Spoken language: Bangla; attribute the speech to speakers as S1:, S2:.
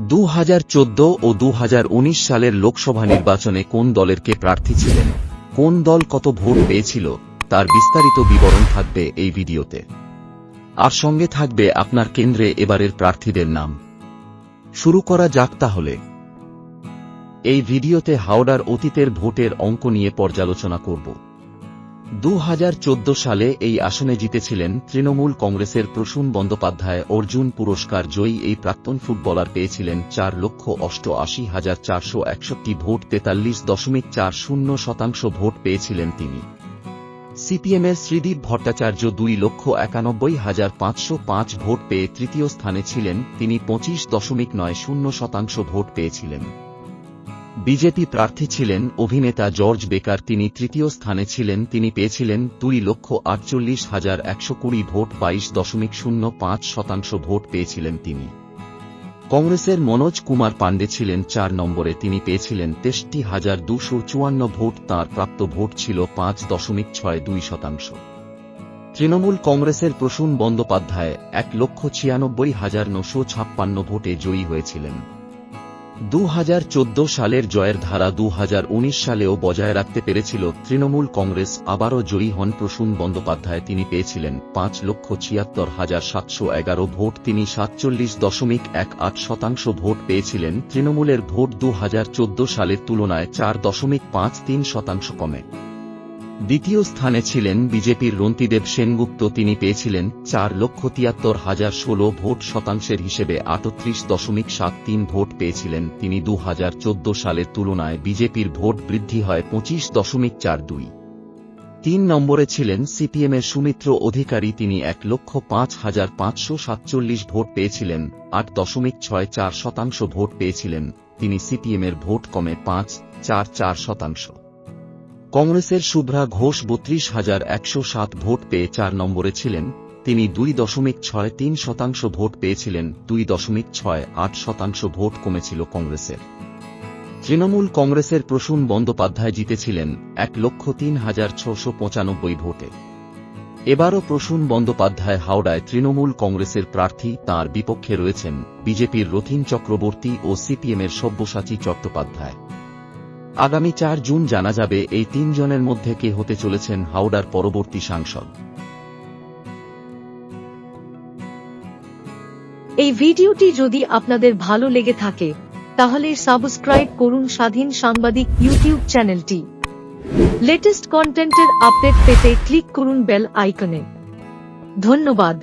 S1: দু হাজার চোদ্দ ও দু হাজার উনিশ সালের লোকসভা নির্বাচনে কোন দলের কে প্রার্থী ছিলেন? কোন দল কত ভোট পেয়েছিল? তার বিস্তারিত বিবরণ থাকবে এই ভিডিওতে। আর সঙ্গে থাকবে আপনার কেন্দ্রে এবারের প্রার্থীদের নাম। শুরু করা যাক তাহলে। এই ভিডিওতে হাওড়ার অতীতের ভোটের অঙ্ক নিয়ে পর্যালোচনা করব। দু হাজার চোদ্দ সালে এই আসনে জিতেছিলেন তৃণমূল কংগ্রেসের প্রসূন বন্দ্যোপাধ্যায়। অর্জুন পুরস্কার জয়ী এই প্রাক্তন ফুটবলার পেয়েছিলেন চার লক্ষ অষ্টআশি হাজার চারশো একষট্টি ভোট, তেতাল্লিশ দশমিক চার শূন্য শতাংশ ভোট পেয়েছিলেন তিনি। সিপিএমের শ্রীদীপ ভট্টাচার্য দুই লক্ষ একানব্বই হাজার পাঁচশো পাঁচ ভোট পেয়ে তৃতীয় স্থানে ছিলেন। তিনি পঁচিশ দশমিক নয় শূন্য শতাংশ ভোট পেয়েছিলেন। বিজেপি প্রার্থী ছিলেন অভিনেতা জর্জ বেকার, তিনি তৃতীয় স্থানে ছিলেন, তিনি পেয়েছিলেন দুই লক্ষ আটচল্লিশ হাজার একশো কুড়ি ভোট, বাইশ দশমিক শূন্য পাঁচ শতাংশ ভোট পেয়েছিলেন তিনি। কংগ্রেসের মনোজ কুমার পাণ্ডে ছিলেন চার নম্বরে, তিনি পেয়েছিলেন তেষট্টি হাজার দুশো চুয়ান্ন ভোট, তাঁর প্রাপ্ত ভোট ছিল পাঁচ দশমিক ছয় দুই শতাংশ। তৃণমূল কংগ্রেসের প্রসূন বন্দ্যোপাধ্যায় এক লক্ষ ছিয়ানব্বই হাজার নশো ছাপ্পান্ন ভোটে জয়ী হয়েছিলেন। দুহাজার চোদ্দ সালের জয়ের ধারা দুহাজার উনিশ সালেও বজায় রাখতে পেরেছিল তৃণমূল কংগ্রেস। আবারও জয়ী হন প্রসূন বন্দ্যোপাধ্যায়। তিনি পেয়েছিলেন পাঁচ লক্ষ ছিয়াত্তর হাজার সাতশো এগারো ভোট। তিনি সাতচল্লিশ দশমিক এক আট শতাংশ ভোট পেয়েছিলেন। তৃণমূলের ভোট দুহাজার চোদ্দ সালের তুলনায় চার দশমিক পাঁচ তিন শতাংশ কমে। দ্বিতীয় স্থানে ছিলেন বিজেপির রন্তিদেব সেনগুপ্ত। তিনি পেয়েছিলেন চার লক্ষ তিয়াত্তর হাজার ষোলো ভোট শতাংশের হিসেবে আটত্রিশ দশমিক সাত তিন ভোট পেয়েছিলেন। তিনি দু হাজার চোদ্দ সালের তুলনায় বিজেপির ভোট বৃদ্ধি হয় পঁচিশ দশমিক চার দুই। তিন নম্বরে ছিলেন সিপিএমের সুমিত্র অধিকারী। তিনি এক লক্ষ পাঁচ হাজার পাঁচশো সাতচল্লিশ ভোট পেয়েছিলেন, আট দশমিক ছয় চার শতাংশ ভোট পেয়েছিলেন। তিনি সিপিএমের ভোট কমে পাঁচ, চার চার শতাংশ। কংগ্রেসের শুভ্রা ঘোষ বত্রিশ হাজার একশো সাত ভোট পেয়ে চার নম্বরে ছিলেন। তিনি দুই দশমিক ছয় তিন শতাংশ ভোট পেয়েছিলেন, দুই দশমিক ছয় আট শতাংশ ভোট কমেছিল কংগ্রেসের। তৃণমূল কংগ্রেসের প্রসূন বন্দ্যোপাধ্যায় জিতেছিলেন এক লক্ষ তিন হাজার ছশো পঁচানব্বই ভোটে। এবারও প্রসূন বন্দ্যোপাধ্যায় হাওড়ায় তৃণমূল কংগ্রেসের প্রার্থী তার বিপক্ষে রয়েছেন বিজেপির রথীন চক্রবর্তী ও সিপিএমের সব্যসাচী চট্টোপাধ্যায়। আগামী চার জুন জানা যাবে এই তিনজনের মধ্যে কে হতে চলেছেন হাওড়ার পরবর্তী সাংসদ।
S2: এই ভিডিওটি যদি আপনাদের ভালো লেগে থাকে, তাহলে সাবস্ক্রাইব করুন স্বাধীন সাংবাদিক ইউটিউব চ্যানেলটি। লেটেস্ট কন্টেন্টের আপডেট পেতে ক্লিক করুন বেল আইকনে। ধন্যবাদ।